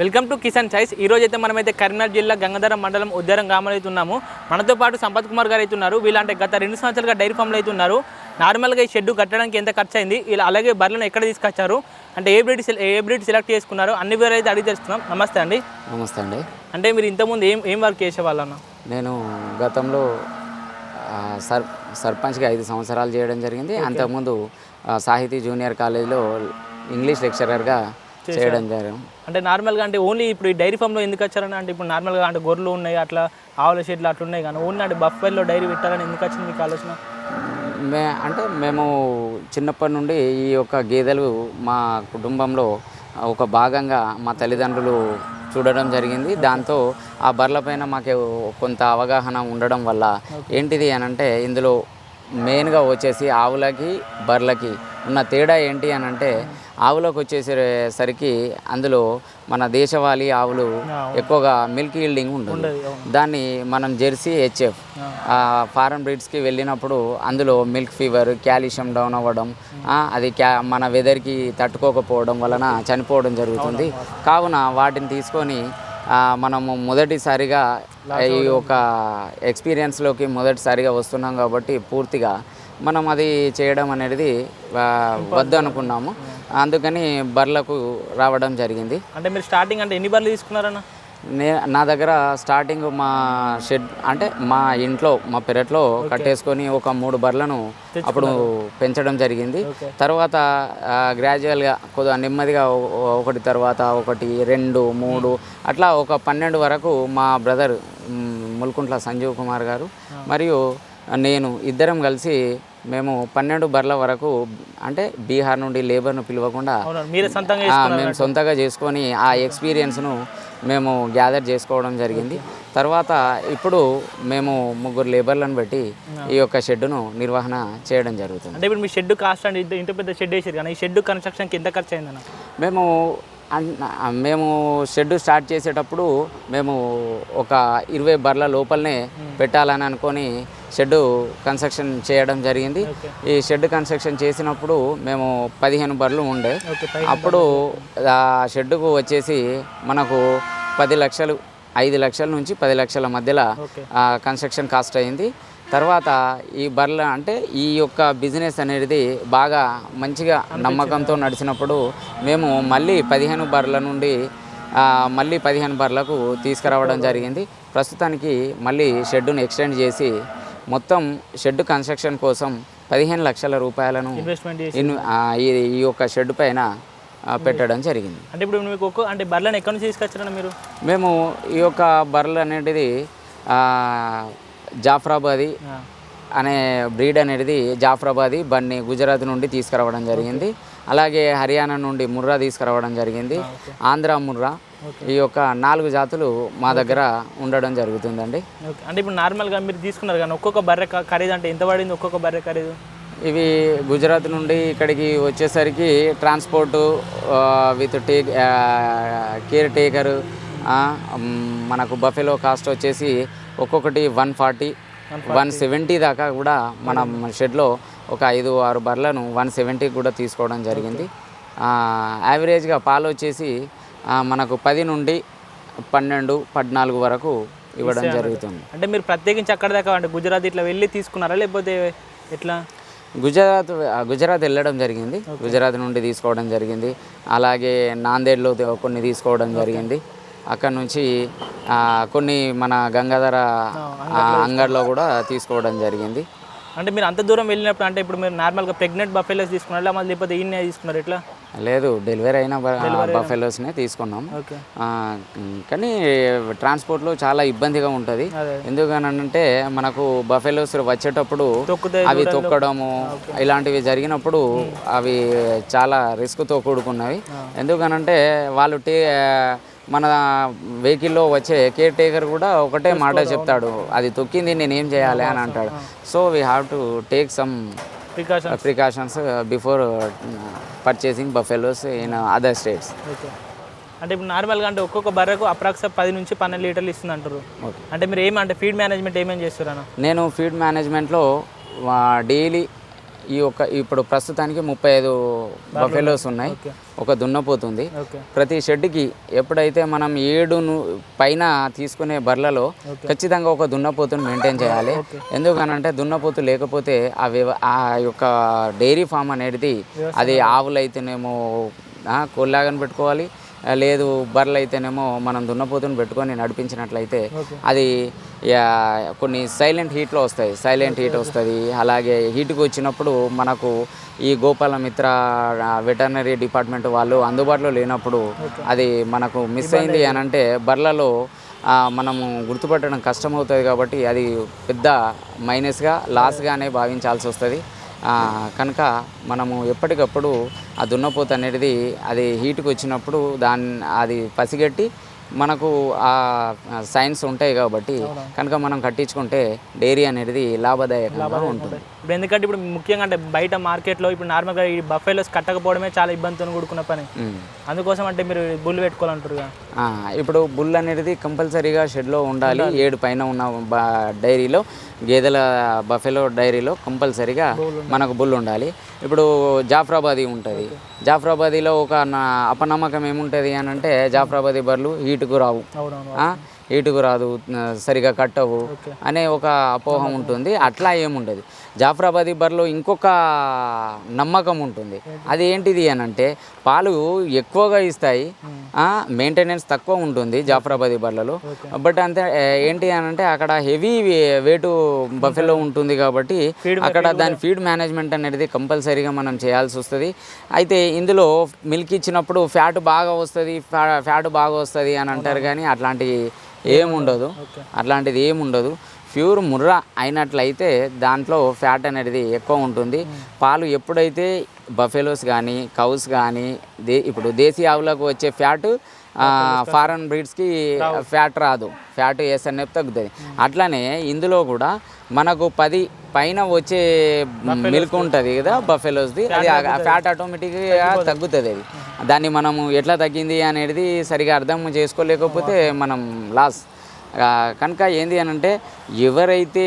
Welcome to Kisan choice ఈ రోజు అయితే మనమైతే కరీంనగర్ జిల్లా గంగాధరం మండలం ఉద్యారం గ్రామంలో అయితే ఉన్నాము. మనతో పాటు సంపత్ కుమార్ గారు అయితే ఉన్నారు. వీళ్ళంటే గత రెండు సంవత్సరాలుగా డైరీ ఫామ్లో అయితే ఉన్నారు. నార్మల్గా ఈ షెడ్ కట్టడానికి ఎంత ఖర్చు అయింది ఇలా అలాగే బర్రెలను ఎక్కడ తీసుకొచ్చారు? అంటే ఏ బ్రీడ్ ఏ బ్రీడ్ సెలెక్ట్ చేసుకున్నారు? అన్ని పేరు అయితే అడిగి తెలుస్తున్నాం నమస్తే అండి. నమస్తే అండి. అంటే మీరు ఇంతకుముందు ఏం ఏం వర్క్ చేసేవాళ్ళన్న? నేను గతంలో సర్ సర్పంచ్గా ఐదు సంవత్సరాలు చేయడం జరిగింది. అంతకుముందు సాహితీ జూనియర్ కాలేజీలో ఇంగ్లీష్ లెక్చరర్గా చేయడం జరిగింది. అంటే నార్మల్గా అంటే ఓన్లీ ఇప్పుడు ఈ డైరీ ఫామ్లో ఎందుకు వచ్చారని అంటే ఇప్పుడు నార్మల్గా అంటే గొర్రెలు ఉన్నాయి అట్లా ఆవుల షెడ్లు అట్లా ఉన్నాయి కానీ ఓన్లీ అంటే బఫెల్లో డైరీ పెట్టాలని ఎందుకు వచ్చింది మీకు ఆలోచన? మే అంటే మేము చిన్నప్పటి నుండి ఈ యొక్క గేదెలు మా కుటుంబంలో ఒక భాగంగా మా తల్లిదండ్రులు చూడడం జరిగింది. దాంతో ఆ బర్రెలపైన మాకు కొంత అవగాహన ఉండడం వల్ల ఏంటిది అని అంటే ఇందులో మెయిన్గా వచ్చేసి ఆవులకి బర్రెలకి ఉన్న తేడా ఏంటి అని అంటే ఆవులకు వచ్చేసరికి అందులో మన దేశవాళీ ఆవులు ఎక్కువగా మిల్క్ ఈల్డింగ్ ఉంటుంది ఉండదు దాన్ని మనం జెర్సీ హెచ్ఎఫ్ ఫారెన్ బ్రీడ్స్కి వెళ్ళినప్పుడు అందులో మిల్క్ ఫీవర్ కాల్షియం డౌన్ అవ్వడం అది క్యా మన వెదర్కి తట్టుకోకపోవడం వలన చనిపోవడం జరుగుతుంది. కావున వాటిని తీసుకొని మనము మొదటిసారిగా ఈ యొక్క ఎక్స్పీరియన్స్లోకి మొదటిసారిగా వస్తున్నాం కాబట్టి పూర్తిగా మనం అది చేయడం అనేది వద్దు అనుకున్నాము అందుకని బర్లకు రావడం జరిగింది. అంటే మీరు స్టార్టింగ్ అంటే ఎన్ని బర్రెలు తీసుకున్నారన్న? నే నా దగ్గర స్టార్టింగ్ మా షెడ్ అంటే మా ఇంట్లో మా పెరట్లో కట్టేసుకొని ఒక మూడు బర్లను అప్పుడు పెంచడం జరిగింది. తర్వాత గ్రాడ్యువల్గా కొద్దిగా నెమ్మదిగా ఒకటి తర్వాత ఒకటి రెండు మూడు అట్లా ఒక పన్నెండు వరకు మా బ్రదర్ ముల్కుంట్ల సంజీవ్ కుమార్ గారు మరియు నేను ఇద్దరం కలిసి మేము పన్నెండు బర్ల వరకు అంటే బీహార్ నుండి లేబర్ను పిలవకుండా మేము సొంతగా చేసుకొని ఆ ఎక్స్పీరియన్స్ను మేము గ్యాదర్ చేసుకోవడం జరిగింది. తర్వాత ఇప్పుడు మేము ముగ్గురు లేబర్లను బట్టి ఈ యొక్క షెడ్డును నిర్వహణ చేయడం జరుగుతుంది. అంటే ఇప్పుడు మీ షెడ్ కాస్ట్ అండి ఇంత పెద్ద షెడ్ వేసారు కానీ ఈ షెడ్ కన్స్ట్రక్షన్కి ఎంత ఖర్చు అయిందన్న? మేము మేము షెడ్ స్టార్ట్ చేసేటప్పుడు మేము ఒక ఇరవై బర్ల లోపలనే పెట్టాలని అనుకొని షెడ్ కన్స్ట్రక్షన్ చేయడం జరిగింది. ఈ షెడ్ కన్స్ట్రక్షన్ చేసినప్పుడు మేము పదిహేను బర్రెలు ఉండే. అప్పుడు ఆ షెడ్డుకు వచ్చేసి మనకు పది లక్షలు ఐదు లక్షల నుంచి పది లక్షల మధ్యలో కన్స్ట్రక్షన్ కాస్ట్ అయింది. తర్వాత ఈ బర్ల అంటే ఈ యొక్క బిజినెస్ అనేది బాగా మంచిగా నమ్మకంతో నడిచినప్పుడు మేము మళ్ళీ పదిహేను బర్ల నుండి మళ్ళీ పదిహేను బర్లకు తీసుకురావడం జరిగింది. ప్రస్తుతానికి మళ్ళీ షెడ్డును ఎక్స్టెండ్ చేసి మొత్తం షెడ్ కన్స్ట్రక్షన్ కోసం పదిహేను లక్షల రూపాయలను ఈ ఈ యొక్క షెడ్ పైన పెట్టడం జరిగింది. అంటే ఇప్పుడు మీకు అంటే బర్రెలను ఎక్కడి నుంచి తీసుకొచ్చారన్న మీరు? మేము ఈ యొక్క బర్రెలు అనేది జాఫ్రాబాది అనే బ్రీడ్ అనేది జాఫ్రాబాది బన్ని గుజరాత్ నుండి తీసుకురావడం జరిగింది. అలాగే హర్యానా నుండి ముర్రా తీసుకురావడం జరిగింది. ఆంధ్ర ముర్రా ఈ యొక్క నాలుగు జాతులు మా దగ్గర ఉండడం జరుగుతుందండి. అంటే ఇప్పుడు నార్మల్గా మీరు తీసుకున్నారు కానీ ఒక్కొక్క బర్రె ఖరీదు అంటే ఎంత పడింది ఒక్కొక్క బర్రె ఖరీదు? ఇవి గుజరాత్ నుండి ఇక్కడికి వచ్చేసరికి transport with take care taker మనకు బఫెలో కాస్ట్ వచ్చేసి ఒక్కొక్కటి వన్ ఫార్టీ వన్ సెవెంటీ దాకా కూడా మనం షెడ్లో ఒక ఐదు ఆరు బర్లను వన్ సెవెంటీకి కూడా తీసుకోవడం జరిగింది. యావరేజ్గా పాలు వచ్చేసి మనకు పది నుండి పన్నెండు పద్నాలుగు వరకు ఇవ్వడం జరుగుతుంది. అంటే మీరు ప్రత్యేకించి అక్కడ దాకా అంటే గుజరాత్ ఇట్లా వెళ్ళి తీసుకున్నారా? లేకపోతే ఎట్లా? గుజరాత్ గుజరాత్ వెళ్ళడం జరిగింది. గుజరాత్ నుండి తీసుకోవడం జరిగింది. అలాగే నాందేడ్లో కొన్ని తీసుకోవడం జరిగింది. అక్కడ నుంచి కొన్ని మన గంగాధర అంగడిలో కూడా తీసుకోవడం జరిగింది. అంటే మీరు అంత దూరం వెళ్ళినప్పుడు అంటే ఇప్పుడు మీరు నార్మల్గా ప్రెగ్నెంట్ బఫెలోస్ తీసుకున్నారా? మళ్ళీ లేకపోతే ఈయన తీసుకున్నారు ఎట్లా లేదు డెలివరీ అయిన బఫెలోస్నే తీసుకున్నాం. కానీ ట్రాన్స్పోర్ట్లో చాలా ఇబ్బందిగా ఉంటుంది. ఎందుకనంటే మనకు బఫెలోస్ వచ్చేటప్పుడు అవి తొక్కడము ఇలాంటివి జరిగినప్పుడు అవి చాలా రిస్క్తో కూడుకున్నవి. ఎందుకనంటే వాళ్ళు టే మన వెహికల్లో వచ్చే కేర్ టేకర్ కూడా ఒకటే మాట చెప్తాడు. అది తొక్కింది నేను ఏం చేయాలి అని అంటాడు. So we have to take some precaution precautions before purchasing buffaloes in other states okay అంటే ఇప్పుడు నార్మల్గా అంటే ఒక్కొక్క బర్రెకు అప్రాక్స్ పది నుంచి పన్నెండు లీటర్లు ఇస్తుంది అంటారు అంటే మీరు ఏం అంటే ఫీడ్ మేనేజ్మెంట్ ఏమేమి చేస్తారన్న నేను ఫీడ్ మేనేజ్మెంట్లో డైలీ ఈ ఒక ఇప్పుడు ప్రస్తుతానికి ముప్పై ఐదు బఫెలోస్ ఉన్నాయి. ఒక దున్నపోతుంది. ప్రతి షెడ్కి ఎప్పుడైతే మనం ఏడు పైన తీసుకునే బర్లలో ఖచ్చితంగా ఒక దున్నపోతును మెయింటైన్ చేయాలి. ఎందుకనంటే దున్నపోతు లేకపోతే ఆ వ్యవ ఆ యొక్క డైరీ ఫామ్ అనేది అది ఆవులు అయితేనేమో ఆ, కోళ్ళలాగానే పెట్టుకోవాలి. లేదు బర్రెలు అయితేనేమో మనం దున్నపోతుని పెట్టుకొని నడిపించినట్లయితే అది కొన్ని సైలెంట్ హీట్లో వస్తాయి. సైలెంట్ హీట్ వస్తుంది. అలాగే హీట్కి వచ్చినప్పుడు మనకు ఈ గోపాల మిత్ర వెటర్నరీ డిపార్ట్మెంట్ వాళ్ళు అందుబాటులో లేనప్పుడు అది మనకు మిస్ అయింది అని అంటే బర్లలో ఆ, మనము గుర్తుపట్టడం కష్టమవుతుంది కాబట్టి అది పెద్ద మైనస్గా లాస్గానే భావించాల్సి వస్తుంది. కనుక మనము ఎప్పటికప్పుడు ఆ దున్నపోత అనేది అది హీట్కి వచ్చినప్పుడు దాన్ని అది పసిగట్టి మనకు ఆ సైన్స్ ఉంటాయి కాబట్టి కనుక మనం కట్టించుకుంటే డైరీ అనేది లాభదాయకంగా ఉంటుంది. ఇప్పుడు ఎందుకంటే ఇప్పుడు ముఖ్యంగా అంటే బయట మార్కెట్లో ఇప్పుడు నార్మల్గా ఈ బఫెలోస్ కట్టకపోవడమే చాలా ఇబ్బందితో కూడుకున్న పని. అందుకోసం అంటే మీరు బుల్ పెట్టుకోవాలంటారు కదా ఆ, ఇప్పుడు బుల్ అనేది కంపల్సరీగా షెడ్లో ఉండాలి. ఏడు పైన ఉన్న డైరీలో గేదెల బఫెలో డైరీలో కంపల్సరీగా మనకు బుల్ ఉండాలి. ఇప్పుడు జాఫ్రాబాదీ ఉంటుంది. జాఫ్రాబాదీలో ఒక అపనమ్మకం ఏముంటుంది అని అంటే జాఫ్రాబాదీ బర్రెలు హీటుకు రావు. హీటుకు రాదు సరిగా కట్టవు అనే ఒక అపోహం ఉంటుంది. అట్లా ఏముండదు. జాఫ్రాబాదీ బర్రెలో ఇంకొక నమ్మకం ఉంటుంది. అది ఏంటిది అని అంటే పాలు ఎక్కువగా ఇస్తాయి. మెయింటెనెన్స్ తక్కువ ఉంటుంది జాఫ్రాబాదీ బర్రెలలో బట్ అంతే ఏంటి అని అంటే అక్కడ హెవీ వేటు బఫెలో ఉంటుంది కాబట్టి అక్కడ దాని ఫీడ్ మేనేజ్మెంట్ అనేది కంపల్సరీగా మనం చేయాల్సి వస్తుంది. అయితే ఇందులో మిల్క్ ఇచ్చినప్పుడు ఫ్యాట్ బాగా వస్తుంది ఫ్యాట్ బాగా వస్తుంది అని అంటారు కానీ అట్లాంటివి ఏముండదు. అట్లాంటిది ఏముండదు. ప్యూర్ ముర్రా అయినట్లయితే దాంట్లో ఫ్యాట్ అనేది ఎక్కువ ఉంటుంది. పాలు ఎప్పుడైతే బఫెలోస్ కానీ కౌస్ కానీ దే ఇప్పుడు దేశీ ఆవులకు వచ్చే ఫ్యాట్ ఫారెన్ బ్రీడ్స్కి ఫ్యాట్ రాదు. ఫ్యాట్ ఎస్ఎన్ఎఫ్ తగ్గుతుంది. అట్లానే ఇందులో కూడా మనకు పది పైన వచ్చే మిల్క్ ఉంటుంది కదా బఫెలోస్ది అది ఫ్యాట్ ఆటోమేటిక్గా తగ్గుతుంది అది. దాన్ని మనము ఎట్లా తగ్గింది అనేది సరిగా అర్థం చేసుకోలేకపోతే మనం లాస్. కనుక ఏంది అని అంటే ఎవరైతే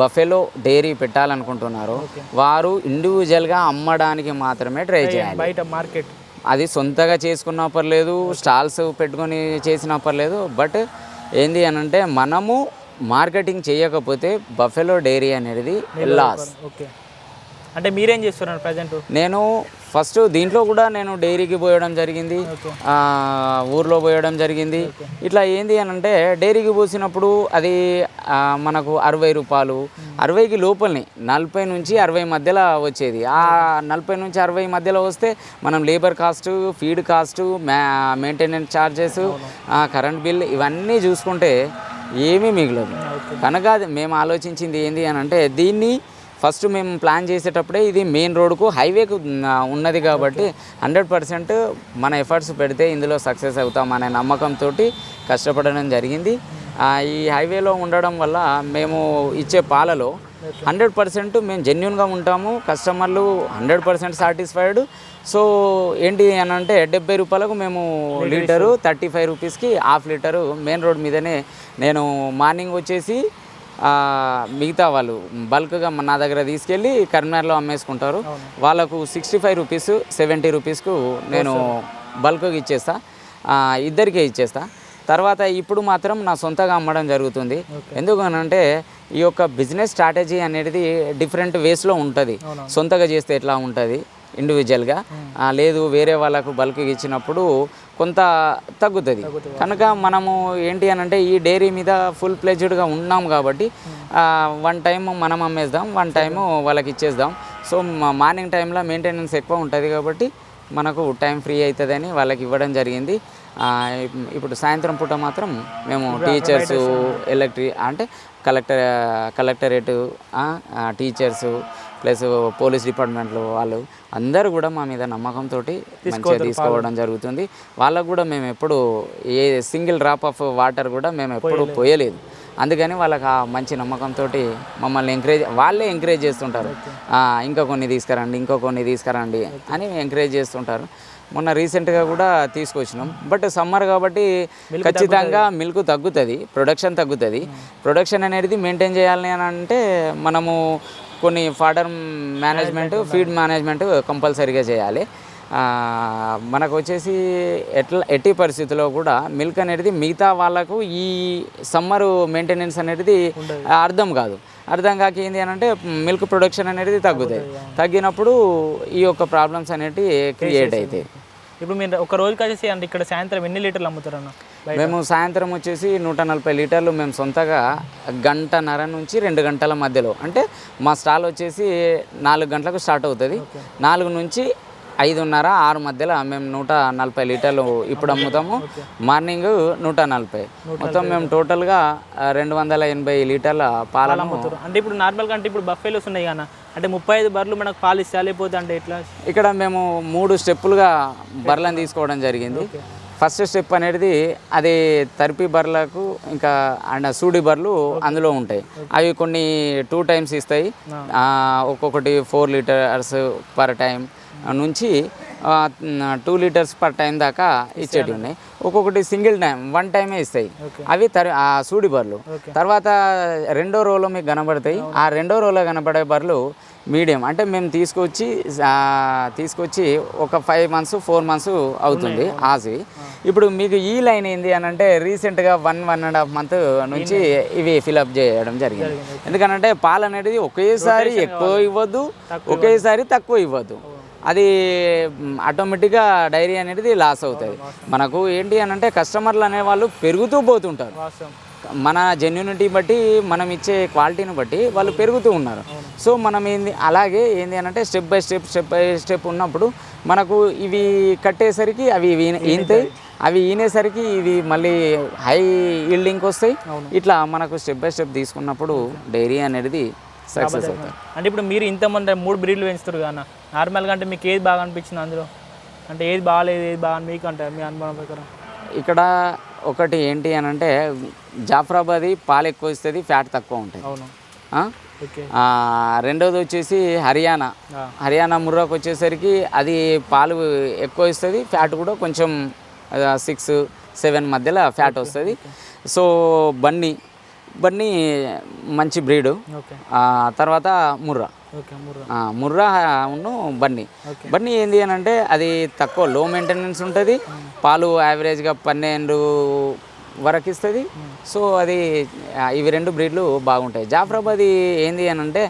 బఫెలో డైరీ పెట్టాలనుకుంటున్నారో వారు ఇండివిజువల్గా అమ్మడానికి మాత్రమే ట్రై చేయాలి. బయట మార్కెట్. అది సొంతగా చేసుకున్నా పర్లేదు స్టాల్స్ పెట్టుకొని చేసినా పర్లేదు బట్ ఏంది అని అంటే మనము మార్కెటింగ్ చేయకపోతే బఫెలో డైరీ అనేది లాస్. ఓకే. అంటే మీరేం చేస్తున్నారు ప్రజెంట్ నేను ఫస్ట్ దీంట్లో కూడా నేను డైరీకి పోయడం జరిగింది. ఊర్లో పోయడం జరిగింది. ఇట్లా ఏంది అని అంటే డైరీకి పోసినప్పుడు అది మనకు అరవై రూపాయలు. అరవైకి లోపలనే నలభై నుంచి అరవై మధ్యలో వచ్చేది. ఆ నలభై నుంచి అరవై మధ్యలో వస్తే మనం labour cost feed cost maintenance charges current bill ఇవన్నీ చూసుకుంటే ఏమీ మిగలదు. కనుక అది మేము ఆలోచించింది ఏంది అని అంటే దీన్ని ఫస్ట్ మేము ప్లాన్ చేసేటప్పుడే ఇది మెయిన్ రోడ్కు హైవేకు ఉన్నది కాబట్టి హండ్రెడ్ పర్సెంట్ మన ఎఫర్ట్స్ పెడితే ఇందులో సక్సెస్ అవుతాం అనే నమ్మకంతో కష్టపడడం జరిగింది. ఈ హైవేలో ఉండడం వల్ల మేము ఇచ్చే పాలలో హండ్రెడ్ పర్సెంట్ మేము జెన్యున్గా ఉంటాము కస్టమర్లు హండ్రెడ్ పర్సెంట్ సాటిస్ఫైడ్. సో ఏంటి అని అంటే డెబ్బై రూపాయలకు మేము లీటరు థర్టీ ఫైవ్ రూపీస్కి హాఫ్ లీటరు మెయిన్ రోడ్ మీదనే నేను మార్నింగ్ వచ్చేసి మిగతా వాళ్ళు బల్క్గా నా దగ్గర తీసుకెళ్ళి కరీంనగర్లో అమ్మేసుకుంటారు. వాళ్ళకు సిక్స్టీ ఫైవ్ రూపీస్ సెవెంటీ రూపీస్కు నేను బల్క్గా ఇచ్చేస్తా. ఇద్దరికే ఇచ్చేస్తా. తర్వాత ఇప్పుడు మాత్రం నా సొంతగా అమ్మడం జరుగుతుంది. ఎందుకనంటే ఈ యొక్క బిజినెస్ స్ట్రాటజీ అనేది డిఫరెంట్ వేస్లో ఉంటుంది. సొంతగా చేస్తే ఎట్లా ఉంటుంది? ఇండివిజువల్గా లేదు వేరే వాళ్ళకు బల్క్ ఇచ్చినప్పుడు కొంత తగ్గుతుంది. కనుక మనము ఏంటి అని అంటే ఈ డైరీ మీద ఫుల్ ప్లెజ్డ్గా ఉన్నాం కాబట్టి వన్ టైం మనం అమ్మేద్దాం వన్ టైము వాళ్ళకి ఇచ్చేద్దాం. సో మార్నింగ్ టైంలో మెయింటెనెన్స్ ఎక్కువ ఉంటుంది కాబట్టి మనకు టైం ఫ్రీ అవుతుందని వాళ్ళకి ఇవ్వడం జరిగింది. ఇప్పుడు సాయంత్రం పూట మాత్రం మేము టీచర్స్ ఎలక్ట్రి అంటే collector collectorate teachers plus police డిపార్ట్మెంట్లో వాళ్ళు అందరూ కూడా మా మీద నమ్మకంతో మంచిగా తీసుకోవడం జరుగుతుంది. వాళ్ళకు కూడా మేము ఎప్పుడు a single drop of water కూడా మేము ఎప్పుడు పోయలేదు. అందుకని వాళ్ళకి ఆ మంచి నమ్మకంతో మమ్మల్ని ఎంకరేజ్ వాళ్ళే ఎంకరేజ్ చేస్తుంటారు. ఇంకా కొన్ని తీసుకురండి ఇంకో కొన్ని తీసుకురండి అని ఎంకరేజ్ చేస్తుంటారు. మొన్న రీసెంట్గా కూడా తీసుకొచ్చినాం. బట్ సమ్మర్ కాబట్టి ఖచ్చితంగా మిల్క్ తగ్గుతుంది ప్రొడక్షన్ తగ్గుతుంది. ప్రొడక్షన్ అనేది మెయింటైన్ చేయాలి అని అంటే మనము కొన్ని ఫాడర్ మేనేజ్మెంట్ ఫీడ్ మేనేజ్మెంట్ కంపల్సరీగా చేయాలి. మనకు వచ్చేసి ఎట్లా ఎట్టి పరిస్థితుల్లో కూడా మిల్క్ అనేది మిగతా వాళ్ళకు ఈ సమ్మర్ మెయింటెనెన్స్ అనేది అర్థం కాదు. అర్థం కాక ఏంది అని అంటే మిల్క్ ప్రొడక్షన్ అనేది తగ్గుతాయి. తగ్గినప్పుడు ఈ యొక్క ప్రాబ్లమ్స్ అనేటివి క్రియేట్ అవుతాయి ఇప్పుడు మీరు ఒక రోజుకి వచ్చేసి అంటే ఇక్కడ సాయంత్రం ఎన్ని లీటర్లు అమ్ముతారు అన్న? మేము సాయంత్రం వచ్చేసి నూట నలభై లీటర్లు మేము సొంతగా గంటన్నర నుంచి రెండు గంటల మధ్యలో. అంటే మా స్టాల్ వచ్చేసి నాలుగు గంటలకు స్టార్ట్ అవుతుంది. నాలుగు నుంచి ఐదున్నర ఆరు మధ్యలో మేము నూట నలభై లీటర్లు ఇప్పుడు అమ్ముతాము. మార్నింగ్ నూట నలభై. మొత్తం మేము టోటల్గా రెండు వందల ఎనభై లీటర్ల పాలను అంటే ఇప్పుడు నార్మల్గా అంటే ఇప్పుడు బఫేలోస్ ఉన్నాయి కదా. అంటే ముప్పై ఐదు బర్రెలు మనకు పాలు ఇస్తా లేకపోతే అంటే ఎట్లా? ఇక్కడ మేము మూడు స్టెప్పులుగా బర్రెలను తీసుకోవడం జరిగింది. ఫస్ట్ స్టెప్ అనేది అది తరిపి బర్రెలకు ఇంకా అండ్ సూడి బర్రెలు అందులో ఉంటాయి. అవి కొన్ని టూ టైమ్స్ ఇస్తాయి. ఒక్కొక్కటి ఫోర్ లీటర్స్ పర్ టైం నుంచి టూ లీటర్స్ పర్ టైం దాకా ఇచ్చేటివి ఉన్నాయి. ఒక్కొక్కటి సింగిల్ టైం వన్ టైమే ఇస్తాయి. అవి తరి ఆ సూడి బర్రెలు. తర్వాత రెండో రోలో మీకు కనబడతాయి. ఆ రెండో రోలో కనబడే బర్రెలు మీడియం. అంటే మేము తీసుకొచ్చి తీసుకొచ్చి ఒక ఫైవ్ మంత్స్ ఫోర్ మంత్స్ అవుతుంది ఆసి ఇప్పుడు మీకు ఈ లైన్ ఏంది అని అంటే రీసెంట్గా one one and half month నుంచి ఇవి ఫిలప్ చేయడం జరిగింది. ఎందుకంటే పాలు అనేది ఒకేసారి ఎక్కువ ఇవ్వద్దు ఒకేసారి తక్కువ ఇవ్వద్దు అది ఆటోమేటిక్గా డైరీ అనేది లాస్ అవుతుంది. మనకు ఏంటి అని అంటే కస్టమర్లు అనేవాళ్ళు పెరుగుతూ పోతుంటారు. మన జెన్యునిటీ బట్టి మనం ఇచ్చే క్వాలిటీని బట్టి వాళ్ళు పెరుగుతూ ఉన్నారు. సో మనం ఏంది అలాగే ఏంది అని అంటే step by step step by step ఉన్నప్పుడు మనకు ఇవి కట్టేసరికి అవి ఈన- ఈనుతాయి అవి ఈనేసరికి ఇవి మళ్ళీ హై ఈల్డింగ్కి వస్తాయి. ఇట్లా మనకు స్టెప్ బై స్టెప్ తీసుకున్నప్పుడు డైరీ అనేది సక్సెస్ అవుతుంది అంటే ఇప్పుడు మీరు ఇంతమంది మూడు బ్రీడ్లు పెంచుతారు కదా నార్మల్గా అంటే మీకు ఏది బాగా అనిపించింది అందులో? అంటే ఏది బాగాలేదు ఏది బాగా మీకు అంటారు మీ అనుభవం ప్రకారం? ఇక్కడ ఒకటి ఏంటి అని అంటే జాఫరాబాదీ పాలు ఎక్కువ ఇస్తుంది ఫ్యాట్ తక్కువ ఉంటాయి అవును. రెండోది వచ్చేసి హర్యానా. హర్యానా ముర్రాకు వచ్చేసరికి అది పాలు ఎక్కువ ఇస్తుంది ఫ్యాట్ కూడా కొంచెం సిక్స్ సెవెన్ మధ్యలో ఫ్యాట్ వస్తుంది. సో బన్నీ బన్నీ మంచి బ్రీడు. తర్వాత ముర్రా. ఓకే ముర్రా. ఉన్ను బన్నీ. బన్నీ ఏంది అని అంటే అది తక్కువ లో మెయింటెనెన్స్ ఉంటుంది. పాలు యావరేజ్గా పన్నెండు వరకు ఇస్తుంది. సో అది ఇవి రెండు బ్రీడ్లు బాగుంటాయి. జాఫరాబాద్ ఏంది అని అంటే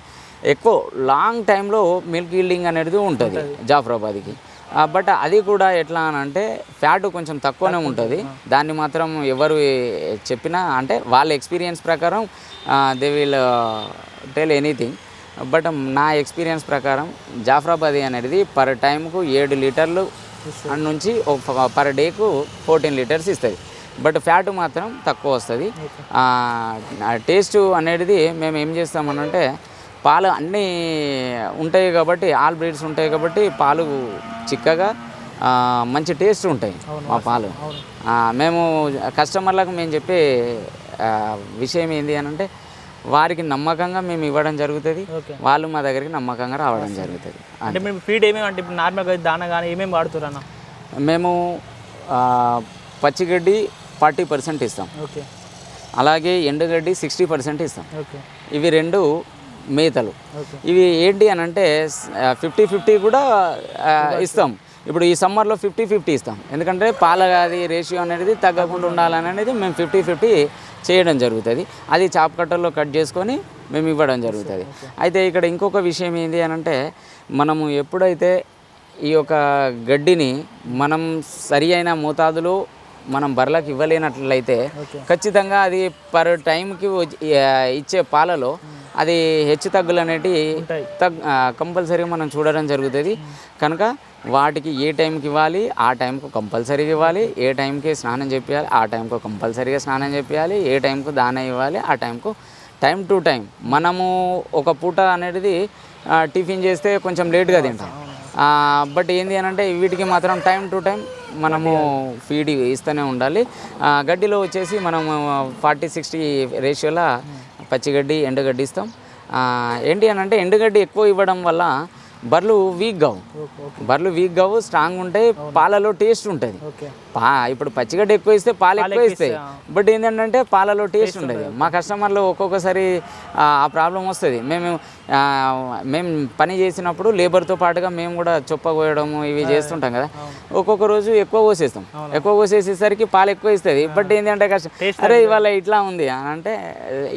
ఎక్కువ లాంగ్ టైంలో మిల్క్ ఈల్డింగ్ అనేది ఉంటుంది. జాఫరాబాద్కి. బట్ అది కూడా ఎట్లా అని అంటే ఫ్యాట్ కొంచెం తక్కువనే ఉంటుంది. దాన్ని మాత్రం ఎవరు చెప్పినా అంటే వాళ్ళ ఎక్స్పీరియన్స్ ప్రకారం they will tell anything but నా ఎక్స్పీరియన్స్ ప్రకారం జాఫరాబాదీ అనేది పర్ టైంకు ఏడు లీటర్లు నుంచి పర్ డేకు ఫోర్టీన్ లీటర్స్ ఇస్తుంది. బట్ ఫ్యాట్ మాత్రం తక్కువ వస్తుంది. టేస్ట్ అనేది మేము ఏం చేస్తామనంటే పాలు అన్నీ ఉంటాయి కాబట్టి ఆల్ బ్రీడ్స్ ఉంటాయి కాబట్టి పాలు చిక్కగా మంచి టేస్ట్ ఉంటాయి మా పాలు. మేము కస్టమర్లకు మేము చెప్పే విషయం ఏంటి అని అంటే వారికి నమ్మకంగా మేము ఇవ్వడం జరుగుతుంది. వాళ్ళు మా దగ్గరికి నమ్మకంగా రావడం జరుగుతుంది. అంటే మీరు ఫీడ్ ఏమేమి అంటే ఇప్పుడు నార్మల్గా దాన కానీ ఏమేమి వాడుతారు అన్న? మేము పచ్చిగడ్డి ఫార్టీ పర్సెంట్ ఇస్తాం. ఓకే. అలాగే ఎండుగడ్డి సిక్స్టీ పర్సెంట్ ఇస్తాం. ఇవి రెండు మేతలు. ఇవి ఏంటి అని అంటే ఫిఫ్టీ ఫిఫ్టీ కూడా ఇస్తాం. ఇప్పుడు ఈ సమ్మర్లో ఫిఫ్టీ ఫిఫ్టీ ఇస్తాం. ఎందుకంటే పాల అది రేషియో అనేది తగ్గకుండా ఉండాలని అనేది మేము ఫిఫ్టీ ఫిఫ్టీ చేయడం జరుగుతుంది. అది చాప్ కట్టర్లో కట్ చేసుకొని మేము ఇవ్వడం జరుగుతుంది. అయితే ఇక్కడ ఇంకొక విషయం ఏంటి అని అంటే మనము ఎప్పుడైతే ఈ యొక్క గడ్డిని మనం సరి అయిన మోతాదులో మనం బర్రెలకు ఇవ్వలేనట్లయితే ఖచ్చితంగా అది పర్ టైంకి ఇచ్చే పాలలో అది హెచ్చు తగ్గులు అనేటివి. తగ్ కంపల్సరీగా మనం చూడడం జరుగుతుంది. కనుక వాటికి ఏ టైంకి ఇవ్వాలి? ఆ టైంకు కంపల్సరీగా ఇవ్వాలి. ఏ టైంకి స్నానం చేపించాలి ఆ టైంకు కంపల్సరీగా స్నానం చేపించాలి ఏ టైంకు దాన ఇవ్వాలి? ఆ టైంకు టైం టు టైం. మనము ఒక పూట అనేది టిఫిన్ చేస్తే కొంచెం లేట్గా తింటాం. బట్ ఏంది అని అంటే వీటికి మాత్రం టైం టు టైం మనము ఫీడ్ ఇస్తూనే ఉండాలి. గడ్డిలో వచ్చేసి మనము ఫార్టీ సిక్స్టీ రేషియోలో పచ్చిగడ్డి ఎండుగడ్డి ఇస్తాం. ఏంటి అని అంటే ఎండుగడ్డి ఎక్కువ ఇవ్వడం వల్ల బర్రెలు వీక్ కావు బర్రెలు వీక్ కావు స్ట్రాంగ్ ఉంటాయి పాలలో టేస్ట్ ఉంటుంది. పా ఇప్పుడు పచ్చిగడ్డ ఎక్కువ ఇస్తే పాలు ఎక్కువ ఇస్తాయి బట్ ఏంటంటే పాలలో టేస్ట్ ఉండదు. మా కస్టమర్లు ఒక్కొక్కసారి ఆ ప్రాబ్లం వస్తుంది. మేము మేము పని చేసినప్పుడు లేబర్తో పాటుగా మేము కూడా చొప్ప కోయడము ఇవి చేస్తుంటాం కదా. ఒక్కొక్క రోజు ఎక్కువ పోసేస్తాం ఎక్కువ పోసేసేసరికి పాలు ఎక్కువ ఇస్తుంది బట్ ఏంటంటే కష్టం అరే ఇవాళ ఇట్లా ఉంది అని అంటే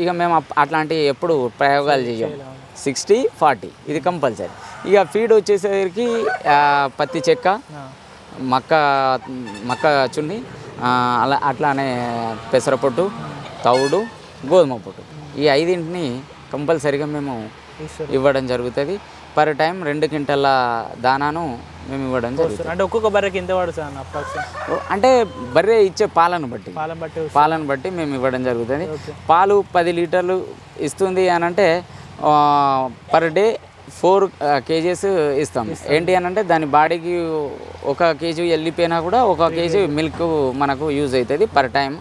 ఇక మేము అట్లాంటి ఎప్పుడు ప్రయోగాలు చేయం సిక్స్టీ ఫార్టీ. ఇది కంపల్సరీ. ఇక ఫీడ్ వచ్చేసరికి పత్తి చెక్క మక్క మక్క చున్ని అలా అట్లానే పెసరపొట్టు తవుడు గోధుమ పొట్టు. ఈ ఐదింటిని కంపల్సరీగా మేము. ఇవ్వడం జరుగుతుంది. పర్ టైం రెండు క్వింటల దానాను మేము ఇవ్వడం జరుగుతుంది. అంటే ఒక్కొక్క బర్రెకి ఎంత పడుతుంది అంటే బర్రె ఇచ్చే పాలను బట్టి. పాలం బట్టి. పాలను బట్టి మేము ఇవ్వడం జరుగుతుంది. పాలు పది లీటర్లు ఇస్తుంది అని అంటే పర్ డే ఫోర్ కేజీస్ ఇస్తాం. ఏంటి అని అంటే దాని బాడీకి ఒక కేజీ వెళ్ళిపోయినా కూడా ఒక కేజీ మిల్క్ మనకు యూజ్ అవుతుంది పర్ టైం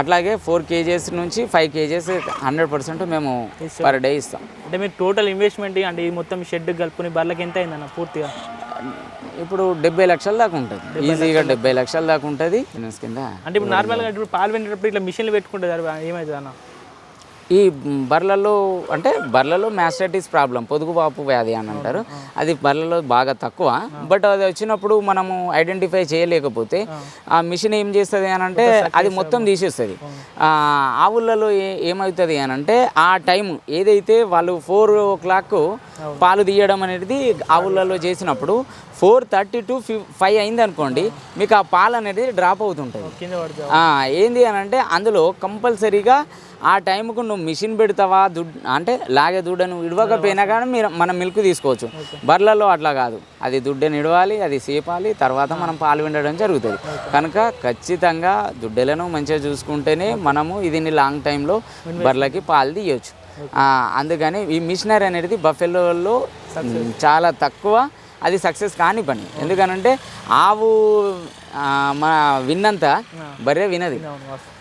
అట్లాగే ఫోర్ కేజీస్ నుంచి ఫైవ్ కేజీస్ హండ్రెడ్ పర్సెంట్ మేము పర్ డే ఇస్తాం. అంటే మీరు టోటల్ ఇన్వెస్ట్మెంట్ అంటే ఈ మొత్తం షెడ్ కలుపుకుని బర్రెలకి ఎంత అయిందన్న పూర్తిగా? ఇప్పుడు డెబ్బై లక్షల దాకా ఉంటుంది. ఈజీగా డెబ్బై లక్షల దాకా ఉంటుంది. కింద అంటే ఇప్పుడు నార్మల్గా ఇప్పుడు పాలు వెంటేటప్పుడు ఇట్లా మిషన్లు పెట్టుకుంటే ఏమవుతుంది అన్న ఈ బర్లలో అంటే బర్లలో మ్యాస్టైటిస్ ప్రాబ్లం పొదుగుబాపు వ్యాధి అని అంటారు. అది బర్లలో బాగా తక్కువ. బట్ అది వచ్చినప్పుడు మనము ఐడెంటిఫై చేయలేకపోతే ఆ మిషన్ ఏం చేస్తుంది అని అంటే అది మొత్తం తీసేస్తుంది. ఆవులలో ఏ ఏమవుతుంది అని అంటే ఆ టైం ఏదైతే వాళ్ళు ఫోర్ ఓ క్లాక్ పాలు తీయడం అనేది ఆవులలో చేసినప్పుడు ఫోర్ థర్టీ టు ఫైవ్ అయింది అనుకోండి మీకు ఆ పాలు అనేది డ్రాప్ అవుతుంటుంది. ఏంది అని అంటే అందులో కంపల్సరీగా ఆ టైంకు నువ్వు మిషన్ పెడతావా దుడ్ అంటే లాగే దుడ్డను ఇడవకపోయినా కానీ మీరు మనం మిల్క్ తీసుకోవచ్చు. బర్లలో అట్లా కాదు. అది దుడ్డని ఇడవాలి అది సేపాలి తర్వాత మనం పాలు విండడం జరుగుతుంది. కనుక ఖచ్చితంగా దుడ్డలను మంచిగా చూసుకుంటేనే మనము ఇది లాంగ్ టైంలో బర్లకి పాలు తీయొచ్చు. ఆ, అందుకని ఈ మిషనరీ అనేది బఫెలోలో చాలా తక్కువ అది సక్సెస్ కాని పని. ఎందుకనంటే ఆవు మన విన్నంత బర్రె వినది.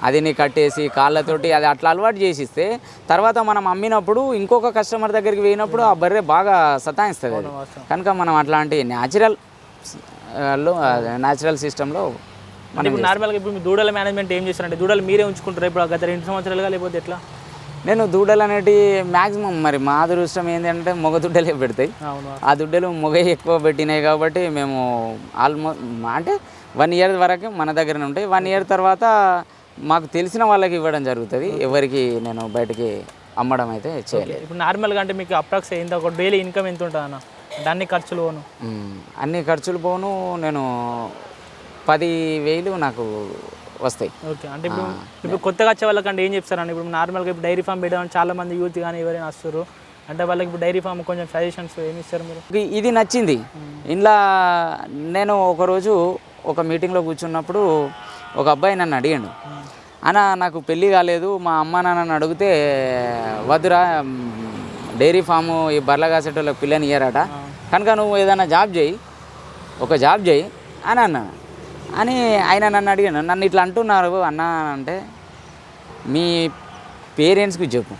అది నీ కట్టేసి కాళ్ళతోటి అది అట్లా అలవాటు చేసిస్తే తర్వాత మనం అమ్మినప్పుడు ఇంకొక కస్టమర్ దగ్గరికి పోయినప్పుడు ఆ బర్రె బాగా సతాయిస్తుంది అది. కనుక మనం అట్లాంటి న్యాచురల్లో న్యాచురల్ సిస్టంలో ఇప్పుడు నార్మల్గా ఇప్పుడు దూడల మేనేజ్మెంట్ ఏం చేస్తారంటే దూడలు మీరే ఉంచుకుంటారు? ఇప్పుడు గత రెండు సంవత్సరాలుగా లేకపోతే ఎట్లా? నేను దూడలు అనేటి మ్యాక్సిమం మరి మా అదృష్టం ఏంటంటే మగ దుడ్డలే పెడతాయి. ఆ దుడ్డలు మొగ ఎక్కువ పెట్టినాయి కాబట్టి మేము ఆల్మోస్ట్ అంటే వన్ ఇయర్ వరకు మన దగ్గరనే ఉంటాయి. వన్ ఇయర్ తర్వాత మాకు తెలిసిన వాళ్ళకి ఇవ్వడం జరుగుతుంది. ఎవరికి నేను బయటికి అమ్మడం అయితే చేయలేదు. ఇప్పుడు నార్మల్గా అంటే మీకు అప్రాక్స్ ఎంత ఒక డైలీ ఇన్కమ్ ఎంత ఉంటుంది అన్న? దాన్ని ఖర్చులు పోను. అన్ని ఖర్చులు పోను. నేను పది వేలు నాకు వస్తాయి. ఓకే అంటే ఇప్పుడు ఇప్పుడు కొత్తగా వచ్చే వాళ్ళకంటే ఏం చెప్తారండి? ఇప్పుడు నార్మల్గా ఇప్పుడు డైరీ ఫామ్ పెట్టామని చాలా మంది యూత్ కానీ ఎవరైనా వస్తారు. అంటే వాళ్ళకి ఇప్పుడు డైరీ ఫామ్ కొంచెం సజెషన్స్ ఏమి ఇస్తారు మీరు? ఇది- నచ్చింది. ఇంట్లో నేను ఒకరోజు ఒక మీటింగ్లో కూర్చున్నప్పుడు ఒక అబ్బాయి నన్ను అడిగాడు. అన్న నాకు పెళ్ళి కాలేదు. మా అమ్మ నాన్నని అడిగితే వద్దురా డైరీ ఫాము ఈ బర్ల కాసేటోళ్ళకి పిల్లని ఇయ్యరట. కనుక నువ్వు ఏదైనా జాబ్ చేయి. ఒక జాబ్ చేయి అని అన్నాను. అని ఆయన నన్ను అడిగాను నన్ను ఇట్లా అంటున్నారు అన్న అంటే మీ పేరెంట్స్కి చెప్పు.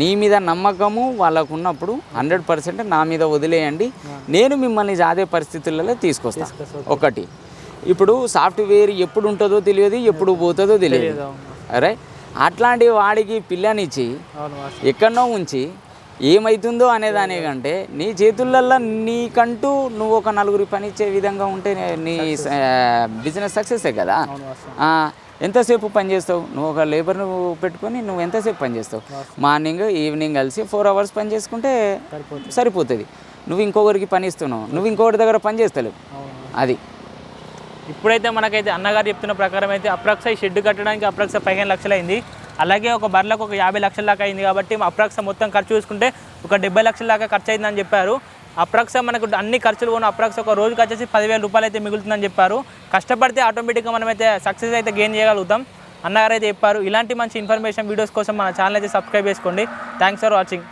నీ మీద నమ్మకము వాళ్ళకు ఉన్నప్పుడు హండ్రెడ్ పర్సెంట్ నా మీద వదిలేయండి. నేను మిమ్మల్ని అదే పరిస్థితులలో తీసుకొస్తాను ఒకటి. ఇప్పుడు సాఫ్ట్వేర్ ఎప్పుడు ఉంటుందో తెలియదు ఎప్పుడు పోతుందో తెలియదు. అరే అట్లాంటి వాడికి పిల్లనిచ్చి. ఎక్కడనో ఉంచి ఏమవుతుందో అనేదాని కంటే నీ చేతులల్లో నీకంటూ నువ్వు ఒక నలుగురి పని ఇచ్చే విధంగా ఉంటే నీ బిజినెస్ సక్సెసే కదా? ఎంతసేపు పని చేస్తావు? నువ్వు ఒక లేబర్ నువ్వు పెట్టుకొని నువ్వు ఎంతసేపు పని చేస్తావు? మార్నింగ్ ఈవినింగ్ కలిసి ఫోర్ అవర్స్ పని చేసుకుంటే సరిపోతుంది. నువ్వు ఇంకొకరికి పని ఇస్తున్నావు. నువ్వు ఇంకొకటి దగ్గర పని చేస్తలేవు. అది. ఇప్పుడైతే మనకైతే అన్నగారు చెప్తున్న ప్రకారం అయితే అప్రాక్స షెడ్ కట్టడానికి అప్రాక్స పదిహేను లక్షలు అయింది అలాగే ఒక బర్లకు ఒక యాభై లక్షల దాకా అయింది కాబట్టి అప్రాక్స మొత్తం ఖర్చు చూసుకుంటే ఒక డెబ్బై లక్షల దాకా ఖర్చు అయిందని చెప్పారు. అప్రాక్స మనకు అన్ని ఖర్చులు పోను అప్రాక్స ఒక రోజుకి వచ్చేసి పదివేల రూపాయలు అయితే మిగులుతుందని చెప్పారు. కష్టపడితే ఆటోమేటిక్గా మనమైతే సక్సెస్ అయితే గెయిన్ చేయగలుగుతాం అన్నగారు అయితే చెప్పారు. ఇలాంటి మంచి ఇన్ఫర్మేషన్ వీడియోస్ కోసం మన ఛానల్ అయితే సబ్స్క్రైబ్ చేసుకోండి. Thanks for watching